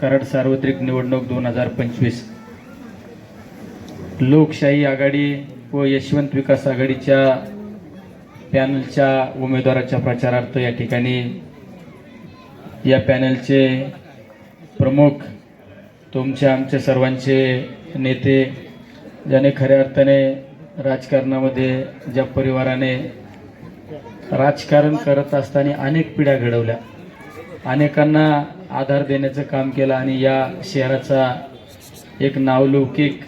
कराड सार्वत्रिक निवडणूक दोन हजार पंचवीस. लोकशाही आघाडी व यशवंत विकास आघाडीच्या पॅनलच्या उमेदवाराच्या प्रचारार्थ या ठिकाणी या पॅनलचे प्रमुख तुमचे आमचे सर्वांचे नेते ज्याने खऱ्या अर्थाने राजकारणामध्ये ज्या परिवाराने राजकारण करत असताना अनेक पिढ्या घडवल्या. अनेकांना आधार देण्याचं काम केलं आणि या शहराचा एक नावलौकिक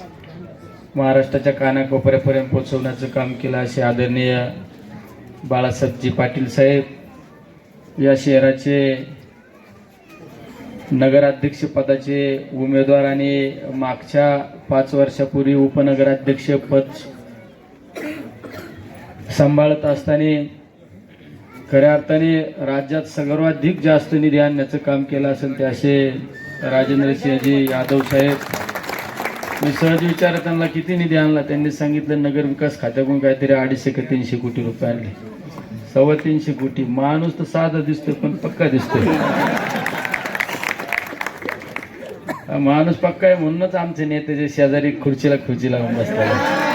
महाराष्ट्राच्या कानाकोपऱ्यापर्यंत पोहोचवण्याचं काम केलं असे आदरणीय बाळासाहेबजी पाटील साहेब. या शहराचे नगराध्यक्षपदाचे उमेदवार आणि मागच्या पाच वर्षापूर्वी उपनगराध्यक्षपद सांभाळत असताना खऱ्या अर्थाने राज्यात सर्वाधिक जास्त निधी आणण्याचं काम केलं असेल ते असे राजेंद्र सिंहजी यादव साहेब. मी सहज विचारत त्यांना किती निधी आणला? त्यांनी सांगितलं नगर विकास खात्याकडून काहीतरी अडीचशे का तीनशे कोटी रुपये आणले. सव्वा तीनशे कोटी. माणूस तर साधा दिसतोय पण पक्का दिसतोय. माणूस पक्का आहे म्हणूनच आमचे नेते शेजारी खुर्चीला खुर्ची लावून बसतात.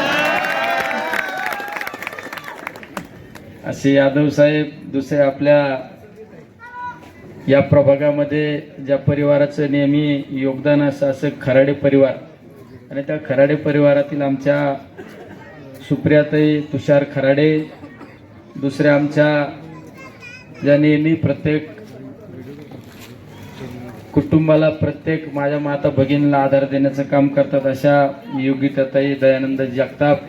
असे यादव साहेब दुसरे आपल्या या प्रभागामध्ये ज्या परिवाराचं नेहमी योगदान असं असं खराडे परिवार आणि त्या खराडे परिवारातील आमच्या सुप्रियाताई तुषार खराडे दुसऱ्या आमच्या ज्या नेहमी प्रत्येक कुटुंबाला प्रत्येक माझ्या माता भगिनीला आधार देण्याचं काम करतात अशा योगिताताई दयानंद जगताप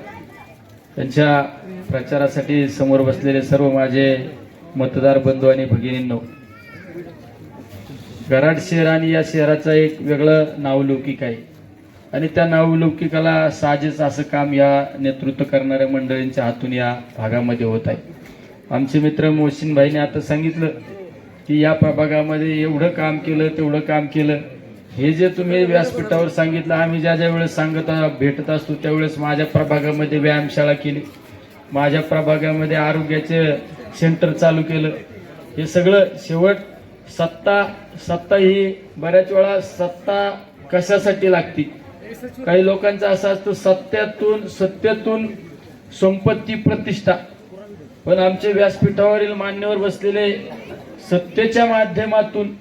त्यांच्या प्रचारासाठी समोर बसलेले सर्व माझे मतदार बंधू आणि भगिनींनो गराड शहर आणि या शहराचं एक वेगळं नावलौकिक आहे. आणि त्या नावलौकिकाला साजेच असं काम या नेतृत्व करणाऱ्या मंडळींच्या हातून या भागामध्ये होत आहे. आमचे मित्र मोहसिन भाईने आता सांगितलं की या प्रभागामध्ये एवढं काम केलं तेवढं काम केलं. हे जे तुम्ही व्यासपीठावर सांगितलं आम्ही ज्या ज्या वेळेस सांगत भेटत असतो त्यावेळेस माझ्या प्रभागामध्ये व्यायामशाळा केली. माझ्या प्रभागामध्ये आरोग्याचे सेंटर चालू केलं. हे सगळं शेवट सत्ता सत्ता ही बऱ्याच वेळा सत्ता कशासाठी लागती? काही लोकांचा असा असतो सत्यातून सत्यातून संपत्ती प्रतिष्ठा. पण आमचे व्यासपीठावरील मान्यवर बसलेले सत्तेच्या माध्यमातून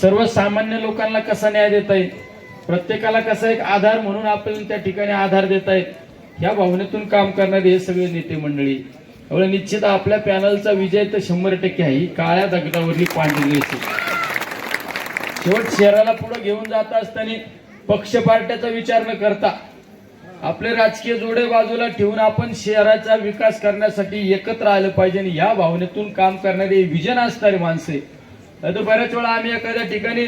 सर्वसामान्य लोकांना कसा न्याय देता येईल? प्रत्येकाला कसा एक आधार म्हणून आपल्याला त्या ठिकाणी आधार देता येईल? ह्या भावनेतून काम करणारे हे सगळे नेते मंडळी त्यामुळे निश्चित आपल्या पॅनलचा विजय तर शंभर टक्के आहे. ही काळ्या दगडावरली पांढरी शेवट शहराला पुढे घेऊन जात असताना पक्ष पार्ट्याचा विचार न करता आपले राजकीय जोडे बाजूला ठेवून आपण शहराचा विकास करण्यासाठी एकत्र आलं पाहिजे आणि या भावनेतून काम करणारे विजन असणारे माणसे तर बऱ्याच वेळा आम्ही एखाद्या ठिकाणी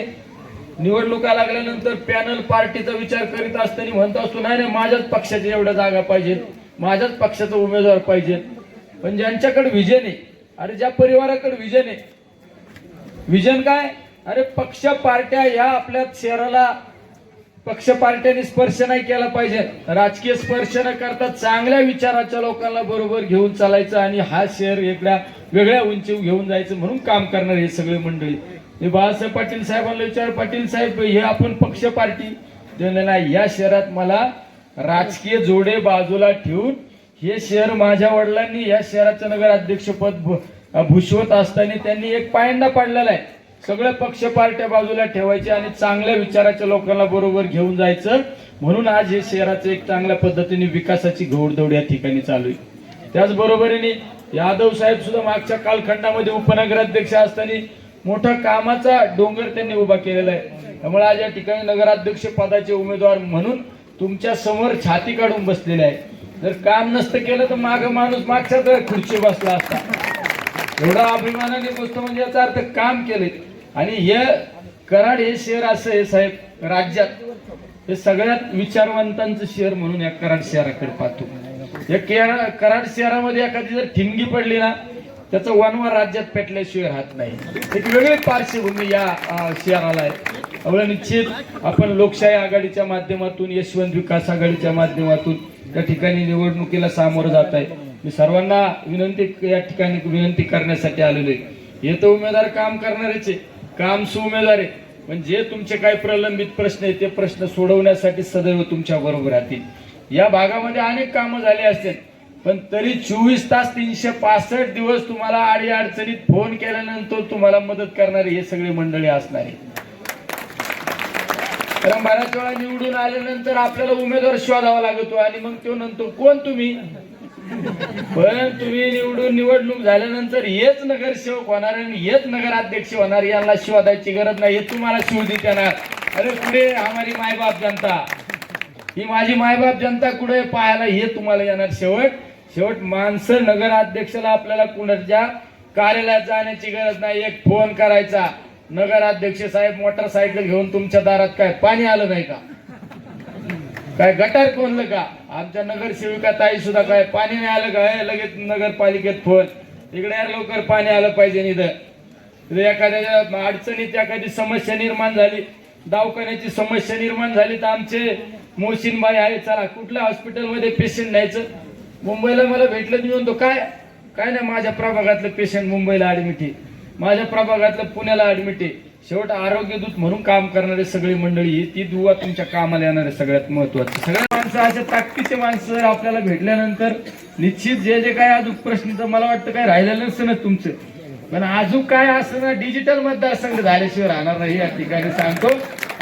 निवडणुका लागल्यानंतर पॅनल पार्टीचा विचार करीत असताना म्हणतो असतो नाही नाही माझ्याच पक्षाच्या एवढ्या जागा पाहिजेत माझ्याच पक्षाचा उमेदवार पाहिजे पण ज्यांच्याकडे विजन आहे अरे ज्या परिवाराकडे विजन आहे विजन काय? अरे पक्ष पार्ट्या ह्या आपल्या शहराला पक्ष पार्ट्याने स्पर्श नाही केला पाहिजे. राजकीय स्पर्श न करता चांगल्या विचाराच्या लोकांना बरोबर घेऊन चालायचं आणि हा शहर वेगळ्या वेगळ्या उंचीवर घेऊन जायचं म्हणून काम करणार हे सगळे मंडळी. हे बाळासाहेब पाटील साहेबांना विचार पाटील साहेब हे आपण पक्ष पार्टी? नाही या शहरात मला राजकीय जोडे बाजूला ठेवून हे शहर माझ्या वडिलांनी या शहराचं नगराध्यक्षपद अध्यक्षपद भूषवत असताना त्यांनी एक पायंडा पाडलेला आहे. सगळं पक्ष पार्ट्या बाजूला ठेवायचे आणि चांगल्या विचाराच्या लोकांना बरोबर घेऊन जायचं. म्हणून आज हे शहराचं एक चांगल्या पद्धतीने विकासाची घोडदौड या ठिकाणी चालू आहे. त्याचबरोबरीने यादव साहेब सुद्धा मागच्या कालखंडामध्ये उपनगराध्यक्ष असताना मोठा कामाचा डोंगर त्यांनी उभा केलेला आहे. त्यामुळे आज या ठिकाणी नगराध्यक्ष पदाचे उमेदवार म्हणून तुमच्यासमोर छाती काढून बसलेले आहे. जर काम नसतं केलं तर माग माणूस मागच्या तर खुर्ची बसला असता. एवढा अभिमानाने गोष्ट म्हणजे याचा अर्थ काम केले आणि हे कराड हे शहर असं हे साहेब राज्यात. हे सगळ्यात विचारवंतांचं शहर म्हणून या कराड शहराकडे पाहतो. या कराड शहरामध्ये एखादी जर ठिणगी पडली ना त्याचा वनवा राज्यात पेटल्याशिवाय राहत नाही. एक वेगळी पार्श्वभूमी या शहराला आहे. एवढं निश्चित आपण लोकशाही आघाडीच्या माध्यमातून यशवंत विकास आघाडीच्या माध्यमातून त्या ठिकाणी निवडणुकीला सामोरं जात आहे. मी सर्वांना विनंती या ठिकाणी विनंती करण्यासाठी आलेलो आहे. हे तर उमेदवार काम करणारेच आहे. काम सुमेदार आहे. पण जे तुमचे काही प्रलंबित प्रश्न आहे ते प्रश्न सोडवण्यासाठी सदैव तुमच्या बरोबर राहतील. या भागामध्ये अनेक कामं झाली असतील. पण तरी चोवीस तास तीनशे पासष्ट दिवस तुम्हाला आडी अडचणीत फोन केल्यानंतर तुम्हाला मदत करणारी हे सगळी मंडळी असणार आहे कारण बऱ्याच वेळा निवडून आल्यानंतर आपल्याला उमेदवार शोधावा लागतो आणि मग तो नंतर कोण तुम्ही? पण तुम्ही निवडून निवडणूक झाल्यानंतर हेच नगरसेवक होणार आणि हेच नगराध्यक्ष होणार यांना शोधायची गरज नाही हे तुम्हाला शोधित येणार. अरे पुढे हमारी मायबाप जनता. ही माझी मायबाप जनता कुठे पाहायला? हे तुम्हाला येणार शेवट. शेवट माणसं नगराध्यक्षाला आपल्याला कुणाच्या कार्यालयात जाण्याची गरज नाही. एक फोन करायचा. नगराध्यक्ष साहेब मोटरसायकल घेऊन तुमच्या दारात काय पाणी आलं नाही का? काय गटार कोणलं का? आमच्या नगरसेविका ताई सुद्धा काय पाणी नाही आलं का? हे लगेच नगरपालिकेत फोन तिकडे यार लवकर पाणी आलं पाहिजे इथं इथं एखाद्या अडचणीत एखादी समस्या निर्माण झाली दवाखान्याची समस्या निर्माण झाली तर आमचे मोहसिनबाई आहे चला कुठल्या हॉस्पिटलमध्ये पेशंट न्यायचं? मुंबईला मला भेटलं मी म्हणतो काय? काय नाही माझ्या प्रभागातलं पेशंट मुंबईला ऍडमिट आहे. माझ्या प्रभागातलं पुण्याला ऍडमिट आहे. शेवट आरोग्य दूत म्हणून काम करणारे सगळी मंडळी ती दुवा तुमच्या कामाला येणारे सगळ्यात महत्वाचं सगळ्या माणसं अशा ताकदीचे माणसं जर आपल्याला भेटल्यानंतर निश्चित जे जे काय अजून प्रश्न तर मला वाटतं काय राहिलेलं नसतं ना तुमचं. पण अजून काय असं ना डिजिटल मतदारसंघ झाल्याशिवाय राहणार नाही या ठिकाणी सांगतो.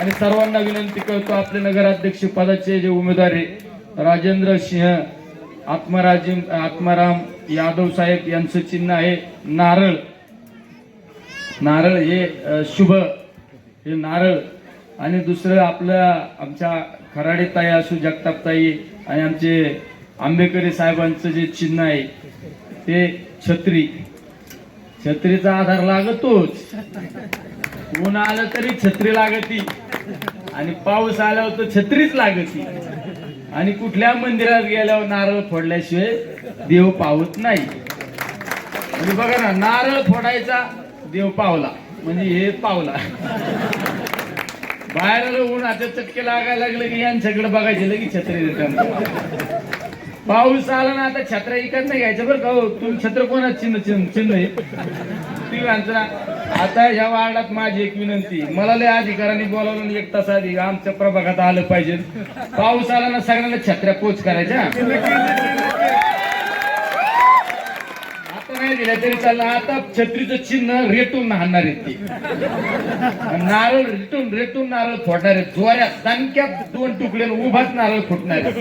आणि सर्वांना विनंती करतो आपले नगराध्यक्ष पदाचे जे उमेदवार आहे राजेंद्र सिंह आत्माराजी आत्माराम यादव साहेब यांचं चिन्ह आहे नारळ. नारळ हे शुभ हे नारळ. आणि दुसरं आपलं आमच्या खराडीताई असू जगताप ताई आणि आमचे आंबेकरी साहेबांचं जे चिन्ह आहे ते छत्री. छत्रीचा आधार लागतोच. ऊन आलं तरी छत्री लागती. आणि पाऊस आल्यावर तर छत्रीच लागती. आणि कुठल्या मंदिरात गेल्यावर नारळ फोडल्याशिवाय देव पावत नाही. म्हणजे बघा ना नारळ फोडायचा देव पावला. म्हणजे हे पावला. बाहेर ऊन आता चटके लागायला लागले की यांच्याकडे बघायचे लगेच छत्री रिटर्न पाऊस आला ना आता छत्र्या इकत नाही घ्यायचं बरं का? हो तुम्ही छत्र कोणाच चिन्ह चिन्ह चिन्ह आहे? ती माणसं ना आता ह्या वार्डात माझी एक विनंती. मला लय अधिकाऱ्यांनी बोलावलं एक तास आधी आमच्या प्रभागात आलं पाहिजे. पाऊस आला ना सगळ्यांना छत्र्या पोच करायच्या. आता नाही दिल्या तरी चाललं आता छत्रीचं चिन्ह रेटून हाणणार आहेत ती. नारळ रेटून रेटून नारळ फोडणार आहेत. जोऱ्या दणक्यात दोन तुकडे उभाच नारळ फुटणार आहेत.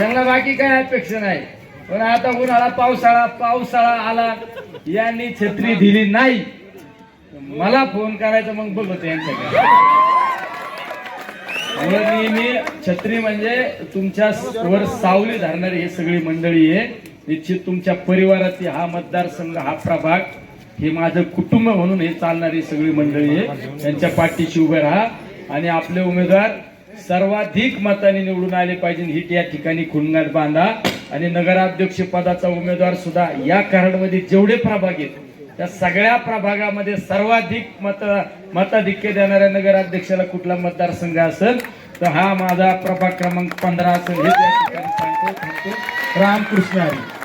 यांना बाकी काय अपेक्षा नाही. पण आता उन्हाळा पावसाळा पावसाळा आला. यांनी छत्री दिली नाही. मला फोन करायचा मग बघतो यांच्याकडे. मी छत्री म्हणजे तुमच्या वर सावली धरणारी ही सगळी मंडळी आहे. निश्चित तुमच्या परिवाराची हा मतदारसंघ हा प्रभाग हे माझं कुटुंब म्हणून हे चालणारी सगळी मंडळी आहे. त्यांच्या पाठीशी उभे राहा. आणि आपले उमेदवार सर्वाधिक मताने निवडून आले पाहिजे हिट या ठिकाणी खुणगाट बांधा. आणि नगराध्यक्ष पदाचा उमेदवार सुद्धा या कराडमध्ये जेवढे प्रभाग आहेत त्या सगळ्या प्रभागामध्ये सर्वाधिक मत मताधिक्य देणाऱ्या नगराध्यक्षाला कुठला मतदारसंघ असेल तर हा माझा प्रभाग क्रमांक पंधरा असेल. हे त्या ठिकाणी सांगतो. रामकृष्ण हरी.